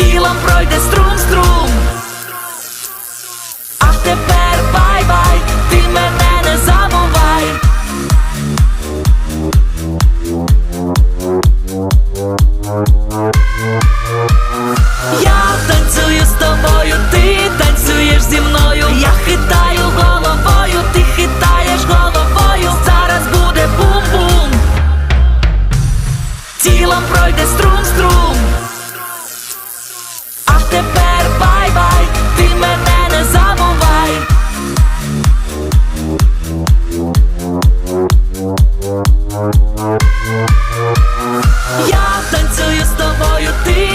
тілом пройде струм-струм. А тепер бай-бай, ти мене не забувай. Я танцюю з тобою, ти танцюєш зі мною. Я хитаю головою, ти хитаєш головою. Зараз буде бум-бум. Тілом пройде струм-струм.